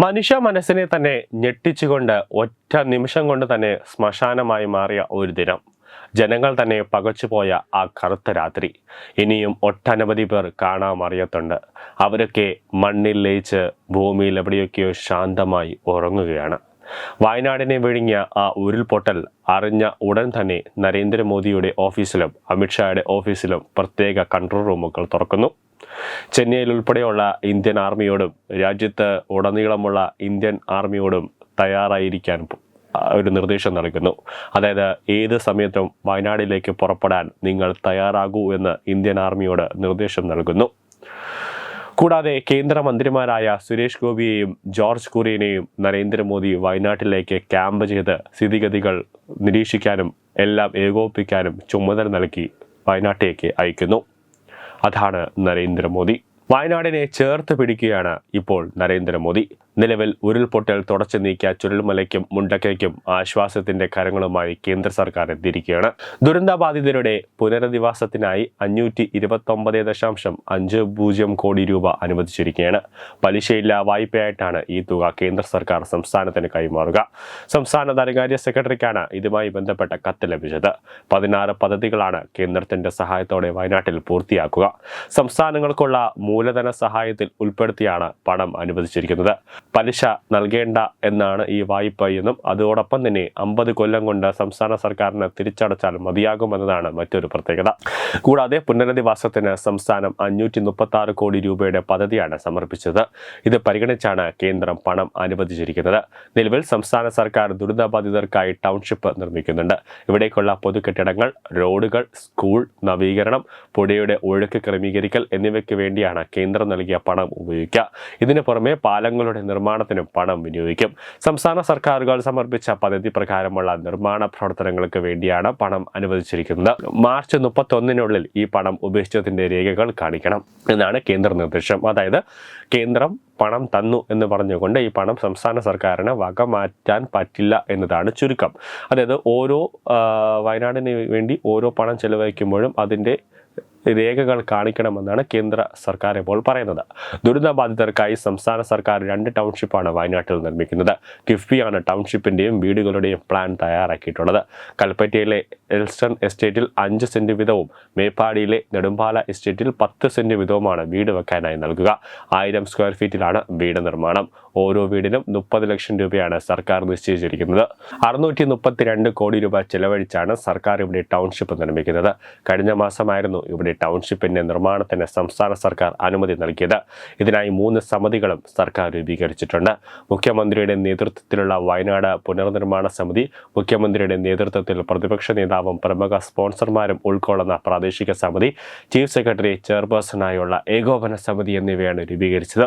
മനുഷ്യ മനസ്സിനെ തന്നെ ഞെട്ടിച്ചുകൊണ്ട് ഒറ്റ നിമിഷം കൊണ്ട് തന്നെ ശ്മശാനമായി മാറിയ ഒരു ദിനം. ജനങ്ങൾ തന്നെ പകച്ചുപോയ ആ കറുത്ത രാത്രി. ഇനിയും ഒട്ടനവധി പേർ കാണാമറിയത്തുണ്ട് അവരൊക്കെ മണ്ണിൽ ലയിച്ച് ഭൂമിയിൽ എവിടെയൊക്കെയോ ശാന്തമായി ഉറങ്ങുകയാണ്. വയനാടിനെ വിഴുങ്ങിയ ആ ഉരുൾപൊട്ടൽ അറിഞ്ഞ ഉടൻ തന്നെ നരേന്ദ്രമോദിയുടെ ഓഫീസിലും അമിത്ഷായുടെ ഓഫീസിലും പ്രത്യേക കൺട്രോൾ റൂമുകൾ തുറക്കുന്നു. ചെന്നൈയിൽ ഉൾപ്പെടെയുള്ള ഇന്ത്യൻ ആർമിയോടും രാജ്യത്ത് ഉടനീളമുള്ള ഇന്ത്യൻ ആർമിയോടും തയ്യാറായിരിക്കാൻ ഒരു നിർദ്ദേശം നൽകുന്നു. അതായത് ഏത് സമയത്തും വയനാടിലേക്ക് പുറപ്പെടാൻ നിങ്ങൾ തയ്യാറാകൂ എന്ന് ഇന്ത്യൻ ആർമിയോട് നിർദ്ദേശം നൽകുന്നു. കൂടാതെ കേന്ദ്രമന്ത്രിമാരായ സുരേഷ് ഗോപിയെയും ജോർജ് കുര്യനെയും നരേന്ദ്രമോദി വയനാട്ടിലേക്ക് ക്യാമ്പ് ചെയ്ത് സ്ഥിതിഗതികൾ നിരീക്ഷിക്കാനും എല്ലാം ഏകോപിപ്പിക്കാനും ചുമതല നൽകി വയനാട്ടിലേക്ക് അയക്കുന്നു. അതാണ് നരേന്ദ്രമോദി. വയനാടിനെ ചേർത്ത് പിടിക്കുകയാണ് ഇപ്പോൾ നരേന്ദ്രമോദി. നിലവിൽ ഉരുൾപൊട്ടൽ തുടച്ചു നീക്കിയ ചുരുൾമലയ്ക്കും മുണ്ടക്കയ്ക്കും ആശ്വാസത്തിന്റെ കരങ്ങളുമായി കേന്ദ്ര സർക്കാർ എത്തിയിരിക്കുകയാണ്. ദുരന്തബാധിതരുടെ പുനരധിവാസത്തിനായി അഞ്ഞൂറ്റി ഇരുപത്തൊമ്പത് ദശാംശം അഞ്ച് പൂജ്യം കോടി രൂപ അനുവദിച്ചിരിക്കുകയാണ്. പലിശയില്ല വായ്പയായിട്ടാണ് ഈ തുക കേന്ദ്ര സർക്കാർ സംസ്ഥാനത്തിന് കൈമാറുക. സംസ്ഥാന ധനകാര്യ സെക്രട്ടറിക്കാണ് ഇതുമായി ബന്ധപ്പെട്ട കത്ത് ലഭിച്ചത്. പതിനാറ് പദ്ധതികളാണ് കേന്ദ്രത്തിന്റെ സഹായത്തോടെ വയനാട്ടിൽ പൂർത്തിയാക്കുക. സംസ്ഥാനങ്ങൾക്കുള്ള മൂലധന സഹായത്തിൽ ഉൾപ്പെടുത്തിയാണ് പണം അനുവദിച്ചിരിക്കുന്നത്. പലിശ നൽകേണ്ട എന്നാണ് ഈ വായ്പ എന്നും അതോടൊപ്പം തന്നെ അമ്പത് കൊല്ലം കൊണ്ട് സംസ്ഥാന സർക്കാരിന് തിരിച്ചടച്ചാൽ മതിയാകുമെന്നതാണ് മറ്റൊരു പ്രത്യേകത. കൂടാതെ പുനരധിവാസത്തിന് സംസ്ഥാനം അഞ്ഞൂറ്റി മുപ്പത്തി ആറ് കോടി രൂപയുടെ പദ്ധതിയാണ് സമർപ്പിച്ചത്. ഇത് പരിഗണിച്ചാണ് കേന്ദ്രം പണം അനുവദിച്ചിരിക്കുന്നത്. നിലവിൽ സംസ്ഥാന സർക്കാർ ദുരിതബാധിതർക്കായി ടൗൺഷിപ്പ് നിർമ്മിക്കുന്നുണ്ട്. ഇവിടേക്കുള്ള പൊതുകെട്ടിടങ്ങൾ റോഡുകൾ സ്കൂൾ നവീകരണം പുഴയുടെ ഒഴുക്ക് ക്രമീകരിക്കൽ എന്നിവയ്ക്ക് വേണ്ടിയാണ് കേന്ദ്രം നൽകിയ പണം ഉപയോഗിക്കുക. ഇതിനു പുറമെ പാലങ്ങളുടെ നിർമ്മാണത്തിനും പണം വിനിയോഗിക്കും. സംസ്ഥാന സർക്കാരുകൾ സമർപ്പിച്ച പദ്ധതി പ്രകാരമുള്ള നിർമ്മാണ പ്രവർത്തനങ്ങൾക്ക് വേണ്ടിയാണ് പണം അനുവദിച്ചിരിക്കുന്നത്. മാർച്ച് മുപ്പത്തൊന്നിനുള്ളിൽ ഈ പണം ഉപേക്ഷിച്ചതിന്റെ രേഖകൾ കാണിക്കണം എന്നാണ് കേന്ദ്ര നിർദ്ദേശം. അതായത് കേന്ദ്രം പണം തന്നു എന്ന് പറഞ്ഞുകൊണ്ട് ഈ പണം സംസ്ഥാന സർക്കാരിന് വക മാറ്റാൻ പറ്റില്ല എന്നതാണ് ചുരുക്കം. അതായത് ഓരോ വയനാടിന് വേണ്ടി ഓരോ പണം ചെലവഴിക്കുമ്പോഴും അതിന്റെ രേഖകൾ കാണിക്കണമെന്നാണ് കേന്ദ്ര സർക്കാർ ഇപ്പോൾ പറയുന്നത്. ദുരിതബാധിതർക്കായി സംസ്ഥാന സർക്കാർ രണ്ട് ടൗൺഷിപ്പാണ് വയനാട്ടിൽ നിർമ്മിക്കുന്നത്. കിഫ്ബിയാണ് ടൗൺഷിപ്പിന്റെയും വീടുകളുടെയും പ്ലാൻ തയ്യാറാക്കിയിട്ടുള്ളത്. കൽപ്പറ്റയിലെ എൽസ്റ്റൺ എസ്റ്റേറ്റിൽ അഞ്ച് സെന്റ് വീതവും മേപ്പാടിയിലെ നെടുമ്പാല എസ്റ്റേറ്റിൽ പത്ത് സെന്റ് വീതവുമാണ് വീട് വെക്കാനായി നൽകുക. ആയിരം സ്ക്വയർ ഫീറ്റിലാണ് വീട് നിർമ്മാണം. ഓരോ വീടിനും മുപ്പത് ലക്ഷം രൂപയാണ് സർക്കാർ നിശ്ചയിച്ചിരിക്കുന്നത്. അറുന്നൂറ്റി മുപ്പത്തിരണ്ട് കോടി രൂപ ചെലവഴിച്ചാണ് സർക്കാർ ഇവിടെ ടൗൺഷിപ്പ് നിർമ്മിക്കുന്നത്. കഴിഞ്ഞ മാസമായിരുന്നു ഇവിടെ ടൗൺഷിപ്പിന്റെ നിർമ്മാണത്തിന് സംസ്ഥാന സർക്കാർ അനുമതി നൽകിയത്. ഇതിനായി മൂന്ന് സമിതികളും സർക്കാർ രൂപീകരിച്ചിട്ടുണ്ട്. മുഖ്യമന്ത്രിയുടെ നേതൃത്വത്തിലുള്ള വയനാട് പുനർനിർമ്മാണ സമിതി മുഖ്യമന്ത്രിയുടെ നേതൃത്വത്തിൽ പ്രതിപക്ഷ നേതാവും പ്രമുഖ സ്പോൺസർമാരും ഉൾക്കൊള്ളുന്ന പ്രാദേശിക സമിതി ചീഫ് സെക്രട്ടറി ചെയർപേഴ്സണായുള്ള ഏകോപന സമിതി എന്നിവയാണ് രൂപീകരിച്ചത്.